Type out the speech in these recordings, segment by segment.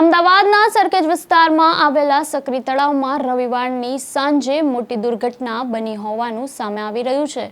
અમદાવાદના સરખેજ વિસ્તારમાં આવેલા સક્રી તળાવમાં રવિવારની સાંજે મોટી દુર્ઘટના બની હોવાનું સામે આવી રહ્યું છે.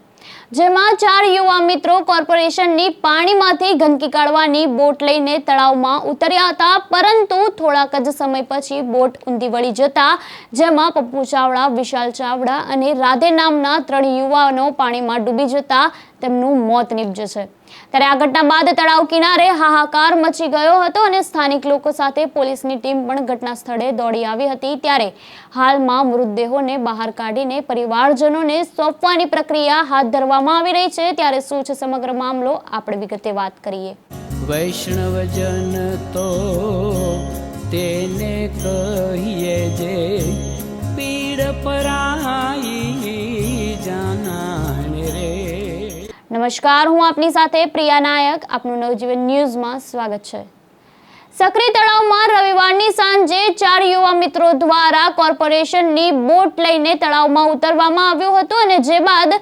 જેમાં ચાર યુવા મિત્રો કોર્પોરેશનની પાણીમાંથી ગંદકી કાઢવાની બોટ લઈને તળાવમાં ઉતર્યા હતા, પરંતુ થોડાક જ સમય પછી બોટ ઊંધી વળી જતા, જેમાં પપ્પુ ચાવડા, વિશાલ ચાવડા અને રાધે નામના ત્રણ યુવાનો પાણીમાં ડૂબી જતા તેમનું મોત નીપજે છે. ત્યારે આ ઘટના બાદ તળાવ કિનારે હાહાકાર મચી ગયો હતો અને સ્થાનિક લોકો સાથે પોલીસની ટીમ પણ ઘટના સ્થળે દોડી આવી હતી. ત્યારે હાલમાં મૃતદેહોને બહાર કાઢીને પરિવારજનોને સોંપવાની પ્રક્રિયા હાથ ધરવામાં આવી રહી છે. ત્યારે શું છે સમગ્ર મામલો? આપણે વિગતે વાત કરીએ. વૈષ્ણવજન તો તેને કહીએ જે પીડ પરાઈ રે નમસ્કાર, હું આપની સાથે પ્રિયા નાયક. આપનું નવજીવન ન્યૂઝમાં સ્વાગત છે. સક્રી તળાવમાં રવિવારની સાંજે ચાર યુવા મિત્રો દ્વારા કોર્પોરેશનની બોટ લઈને તળાવમાં ઉતરવામાં આવ્યું હતું અને જે બાદ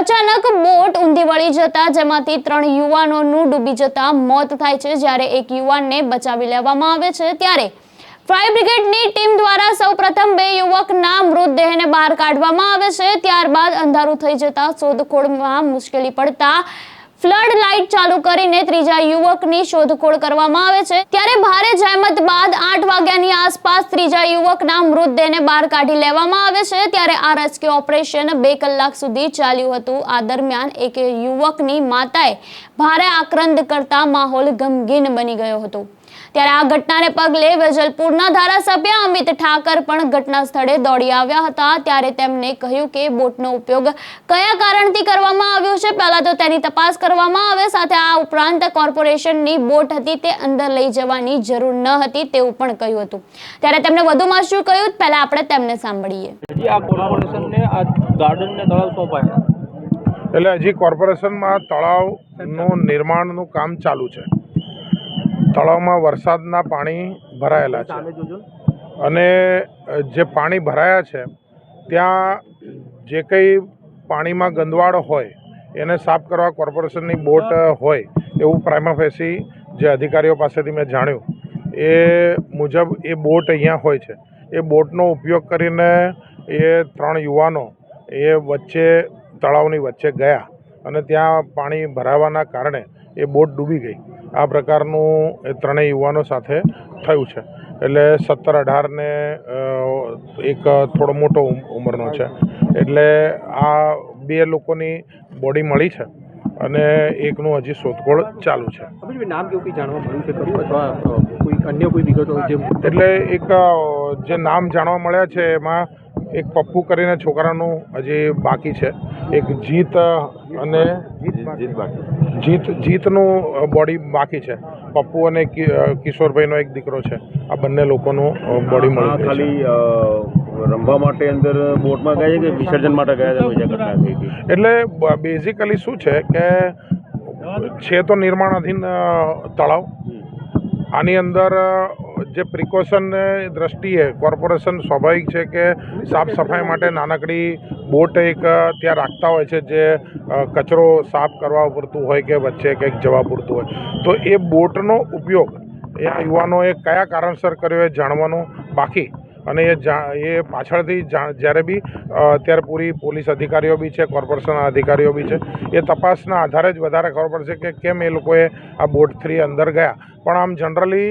અચાનક બોટ ઊંધી વળી જતા, જેમાંથી ત્રણ યુવાનોનું ડૂબી જતા મોત થાય છે. જ્યારે એક યુવાનને બચાવી લેવામાં આવે છે ત્યારે ફાયર બ્રિગેડની ટીમ દ્વારા સૌપ્રથમ બે યુવકના મૃતદેહને બહાર કાઢવામાં આવે છે. ત્યારબાદ અંધારું થઈ જતા શોધખોળમાં મુશ્કેલી પડતા ફ્લડ લાઇટ ચાલુ કરીને ત્રીજા યુવકની શોધખોળ કરવામાં આવે છે. ત્યારે ભારે જહેમત બાદ આઠ વાગ્યાની આસપાસ ત્રીજા યુવકના મૃતદેહને બહાર કાઢી લેવામાં આવે છે. ત્યારે આ રેસ્ક્યુ ઓપરેશન બે કલાક સુધી ચાલ્યું હતું. આ દરમિયાન એક યુવકની માતાએ ભારે આક્રંદ કરતા માહોલ ગમગીન બની ગયો હતો. ત્યારે આ ઘટનાને પગલે વેજલપુરના ધારાસભ્ય અમિત ઠાકર પણ ઘટના સ્થળે દોડી આવ્યા હતા. ત્યારે તેમને કહ્યું કે બોટનો ઉપયોગ કયા કારણથી કરવામાં આવ્યો છે? પહેલા તો તેની તપાસ કરવામાં આવે સાથે આ ઉપરાંત કોર્પોરેશનની બોટ હતી તે અંદર લઈ જવાની જરૂર ન હતી તેવું પણ કહ્યું હતું. ત્યારે તેમણે વધુમાં શું કહ્યું? પહેલા આપણે તેમને સાંભળીએ. હજી આ કોર્પોરેશનને આ ગાર્ડનને તળાવ સોંપાય. એટલે હજી કોર્પોરેશનમાં તળાવનું નિર્માણનું કામ ચાલુ છે. તળાવમાં વરસાદના પાણી ભરાયેલા છે. અને જે પાણી ભરાયા છે ત્યાં જે કંઈ પાણીમાં ગંદવાડ હોય એને સાફ કરવા કોર્પોરેશનની બોટ હોય એવું પ્રાઇમા ફેસી જે અધિકારીઓ પાસેથી મેં જાણ્યું એ મુજબ એ બોટ અહીંયા હોય છે. એ બોટનો ઉપયોગ કરીને એ ત્રણ યુવાનો એ વચ્ચે તળાવની વચ્ચે ગયા અને ત્યાં પાણી ભરાવાના કારણે એ બોટ ડૂબી ગઈ. આ પ્રકારનું એ ત્રણેય યુવાનો સાથે થયું છે. એટલે સત્તર અઢારને એક થોડો મોટો ઉમ- ઉંમરનો છે. એટલે આ બે લોકોની બોડી મળી છે અને એકનું હજી શોધખોળ ચાલુ છે. નામ કેવું કંઈ જાણવા મળ્યું છે ખરું? અથવા કોઈ અન્ય કોઈ વિગતો એટલે એક જે નામ જાણવા મળ્યા છે એમાં એક પપ્પુ કરીને છોકરાનું હજી બાકી છે. એક જીત અને જીત જીતનું બોડી બાકી છે. પપ્પુ અને કિશોરભાઈનો એક દીકરો છે. આ બંને લોકોનું બોડી આ મળી ખાલી રમવા માટે અંદર બોટમાં ગયા કે વિસર્જન માટે ગયા ઘટના એટલે બેઝિકલી શું છે કે છે તો નિર્માણાધીન તળાવ. આની અંદર જે પ્રિકોશન દ્રષ્ટિએ કોર્પોરેશન સ્વાભાવિક છે કે સાફ સફાઈ માટે નાનકડી બોટ એક ત્યાં રાખતા હોય છે જે કચરો સાફ કરવા પૂરતું હોય કે વચ્ચે કંઈક જવા પૂરતું હોય. તો એ બોટનો ઉપયોગ એ યુવાનોએ કયા કારણસર કર્યો એ જાણવાનું બાકી. અને એ એ પાછળથી જ્યારે બી અત્યારે પૂરી પોલીસ અધિકારીઓ બી છે કોર્પોરેશનના અધિકારીઓ બી છે, એ તપાસના આધારે જ વધારે ખબર પડશે કે કેમ એ લોકોએ આ બોટ થ્રી અંદર ગયા. પણ આમ જનરલી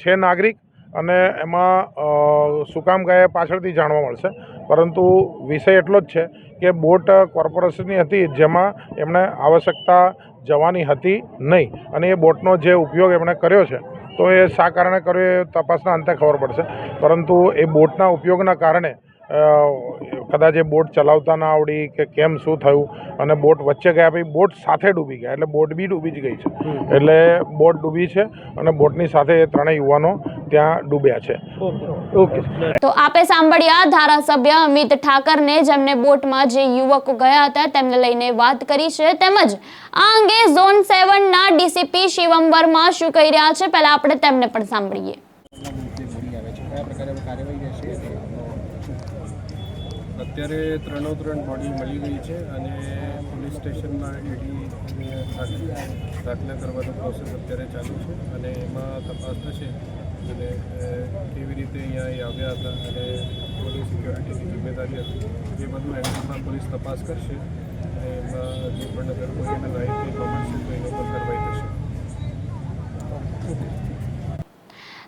છે નાગરિક અને એમાં શું કામ ગયા પાછળથી જાણવા મળશે. પરંતુ વિષય એટલો જ છે કે બોટ કોર્પોરેશનની હતી જેમાં એમણે આવશ્યકતા જવાની હતી નહીં. અને એ બોટનો જે ઉપયોગ એમણે કર્યો છે તો એ શા કારણે કર્યો એ તપાસના અંતે ખબર પડશે. પરંતુ એ બોટના ઉપયોગના કારણે કદાચ એ બોટ ચલાવતા ના આવડી કે કેમ શું થયું અને બોટ વચ્ચે ગયા પછી બોટ સાથે ડૂબી ગયા. એટલે બોટ બી ડૂબી જ ગઈ છે. એટલે બોટ ડૂબી છે અને બોટની સાથે એ ત્રણેય યુવાનો ત્યાં ડૂબ્યા છે. ઓકે તો આપે સાંભળ્યા ધારાસભ્ય અમિત ઠાકરને જેમને બોટમાં જે યુવકો ગયા હતા તેમને લઈને વાત કરી છે. તેમજ આ અંગે ઝોન સેવનના ડીસીપી શિવમ વર્મા શું કહી રહ્યા છે પહેલા આપણે તેમને પણ સાંભળીએ. અત્યારે ત્રણો ત્રણ બોડી મળી ગઈ છે અને પોલીસ સ્ટેશનમાં ઈડી દાખલા કરવાનો પ્રોસેસ અત્યારે ચાલુ છે અને એમાં તપાસ થશે. અને કેવી રીતે અહીંયા એ આવ્યા હતા અને પોલીસ સિક્યોરિટીની જિમ્મેદારી હતી. એ બધું એંગલમાં પોલીસ તપાસ કરશે અને એમાં જે પણ અગર કોઈ એને મળશે તો એના પર કાર્યવાહી થશે.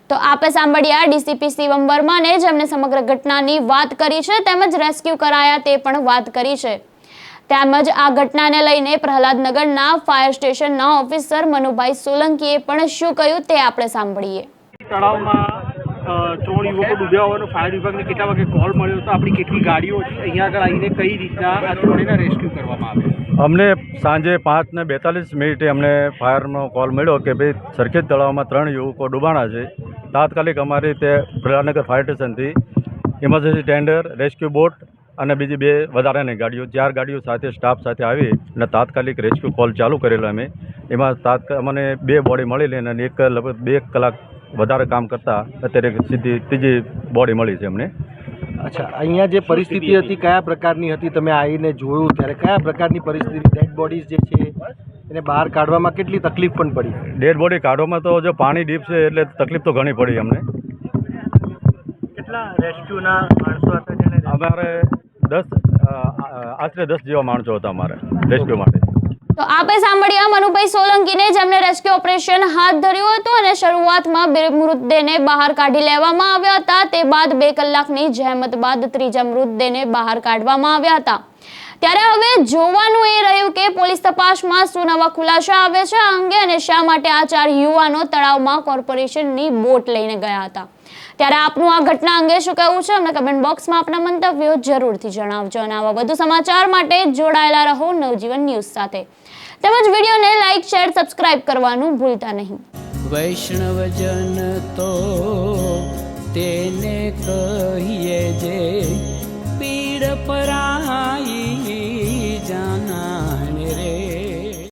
તો આપે સાંભળ્યા ડીસીપી શિવમ વર્માને જેમણે સમગ્ર ઘટનાની વાત કરી છે તેમજ રેસ્ક્યુ કરાયા તે પણ વાત કરી છે. તેમજ આ ઘટનાને લઈને પ્રહલાદનગરના ફાયર સ્ટેશનના ઓફિસર મનુભાઈ સોલંકીએ પણ શું કહ્યું તે આપણે સાંભળીએ. તળાવમાં ત્રણ યુવકો ડૂબ્યા હોવાનો ફાયર વિભાગને કેટલા વાગે કોલ મળ્યો હતો? આપણી કેટલી ગાડીઓ છે? અહીંયા આગળ આવીને કઈ રીતના આ ત્રણેયના રેસ્ક્યુ કરવામાં આવે અમને સાંજે પાંચ ને બેતાલીસ મિનિટે અમને ફાયરનો કોલ મળ્યો કે ભાઈ સરખેજ તળાવમાં ત્રણ યુવકો ડૂબાણા છે. તાત્કાલિક અમારી તે પ્રધાનગર ફાયર સ્ટેશનથી ઇમરજન્સી ટેન્ડર રેસ્ક્યુ બોટ અને બીજી બે વધારાની ગાડીઓ, ચાર ગાડીઓ સાથે સ્ટાફ સાથે આવી અને તાત્કાલિક રેસ્ક્યુ કોલ ચાલુ કરેલો અમે. એમાં તાત્કાલિક અમને બે બોડી મળી અને એક લગભગ બે કલાક વધારે કામ કરતાં અત્યારે સીધી ત્રીજી બોડી મળી છે અમને અચ્છા અહીંયા જે પરિસ્થિતિ હતી કયા પ્રકારની હતી તમે આવીને જોયું ત્યારે કયા પ્રકારની પરિસ્થિતિ ડેડ બોડીઝ જે છે એને બહાર કાઢવામાં કેટલી તકલીફ પણ પડી? ડેડ બોડી કાઢવામાં તો જો પાણી ડીપ છે એટલે તકલીફ તો ઘણી પડી અમને. કેટલા રેસ્ક્યુના માણસો હતા અમારે દસ આશરે દસ જેવા માણસો હતા અમારે રેસ્ક્યુ માટે. તો આપે સાંભળ્યા, મનુભાઈ સોલંકીને જેમણે રેસ્ક્યુ ઓપરેશન હાથ ધર્યું હતું અને શરૂઆતમાં બે મૃતદેહને બહાર કાઢી લેવામાં આવ્યા હતા. તે બાદ બે કલાકની જહેમત બાદ ત્રીજા મૃતદેહને બહાર કાઢવામાં આવ્યા હતા. ત્યારે હવે જોવાનું એ રહ્યું કે પોલીસ તપાસમાં શું નવા ખુલાસા આવે છે આ અંગે અને શા માટે આ ચાર યુવાનો તળાવમાં કોર્પોરેશનની બોટ લઈને ગયા હતા. ત્યારે આપનું આ ઘટના અંગે શું કહેવું છે અમને કમેન્ટ બોક્સમાં આપના મંતવ્યો જરૂરથી જણાવજો અને આવા વધુ સમાચાર માટે જોડાયેલા રહો નવજીવન ન્યૂઝ સાથે. તેમજ વિડીયોને લાઈક, શેર, સબસ્ક્રાઇબ કરવાનું ભૂલતા નહીં. વૈષ્ણવજન તો તેને કહીએ જે પીડ પરાઈ